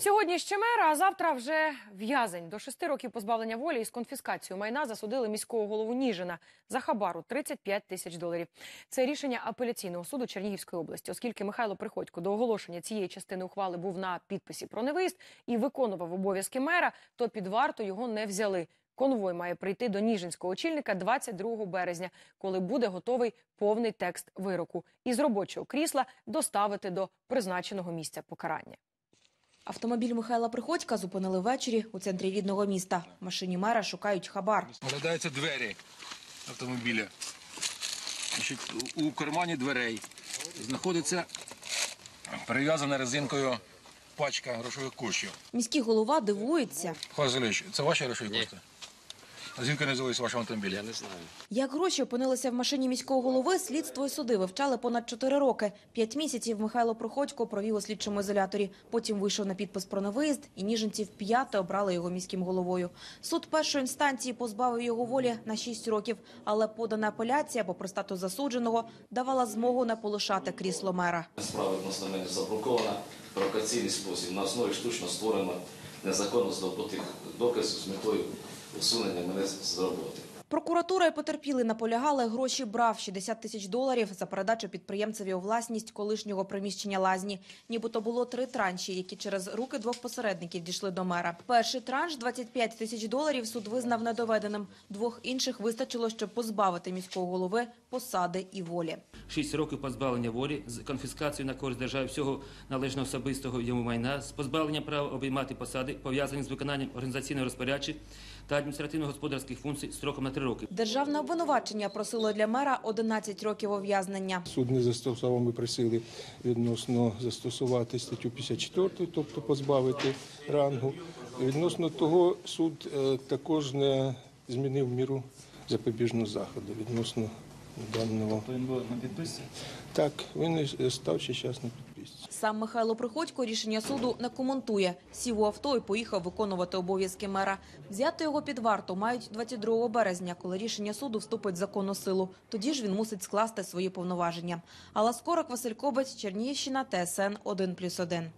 Сьогодні ще мер, а завтра вже в'язень. До шести років позбавлення волі із конфіскацією майна засудили міського голову Ніжина за хабару 35 тисяч доларів. Це рішення апеляційного суду Чернігівської області, оскільки Михайло Приходько до оголошення цієї частини ухвали був на підписі про невиїзд і виконував обов'язки мера, то під варту його не взяли. Конвой має прийти до Ніжинського очільника 22 березня, коли буде готовий повний текст вироку, і з робочого крісла доставити до призначеного місця покарання. Автомобіль Михайла Приходька зупинили ввечері у центрі рідного міста. В машині мера шукають хабар. Оглядаються двері автомобіля. У кармані дверей знаходиться перев'язана резинкою пачка грошових коштів. Міський голова дивується, Васильович, це ваші грошові кошти? А звідки не взялись в вашому? Я не знаю. як гроші опинилися в машині міського голови. Слідство і суди вивчали понад чотири роки. П'ять місяців Михайло Приходько провів у слідчому ізоляторі. Потім вийшов на підпис про невиїзд, і ніженці вп'яте обрали його міським головою. Суд першої інстанції позбавив його волі на шість років, але подана апеляція, попри статус засудженого, давала змогу не полишати крісло мера. Справа відносно мене заблокована в провокаційний спосіб на основі штучно створено незаконно здобутих доказів з метою усунення мене з роботи. Прокуратура і потерпіли наполягали, гроші брав 60 тисяч доларів за передачу підприємцеві у власність колишнього приміщення лазні. Нібито було три транші, які через руки двох посередників дійшли до мера. Перший транш – 25 тисяч доларів суд визнав недоведеним. Двох інших вистачило, щоб позбавити міського голови посади і волі. 6 років позбавлення волі з конфіскацією на користь держави всього належного особистого йому майна, з позбавленням права обіймати посади, пов'язані з виконанням організаційних розпорядчень та адміністративно-господарських функцій строком на 3 роки. Державне обвинувачення просило для мера 11 років ув'язнення. Суд не застосував, ми просили відносно застосувати статтю 54, тобто позбавити рангу. Відносно того, суд е, також не змінив міру запобіжного заходу відносно даного. Він був на підписці? Так, він і став ще час на підписці. Сам Михайло Приходько рішення суду не коментує. Сів у авто і поїхав виконувати обов'язки мера. Взяти його під варту мають 22 березня, коли рішення суду вступить в законну силу. Тоді ж він мусить скласти свої повноваження. Алла Скорик, Василь Кобець, Чернігівщина, ТСН 1+,1.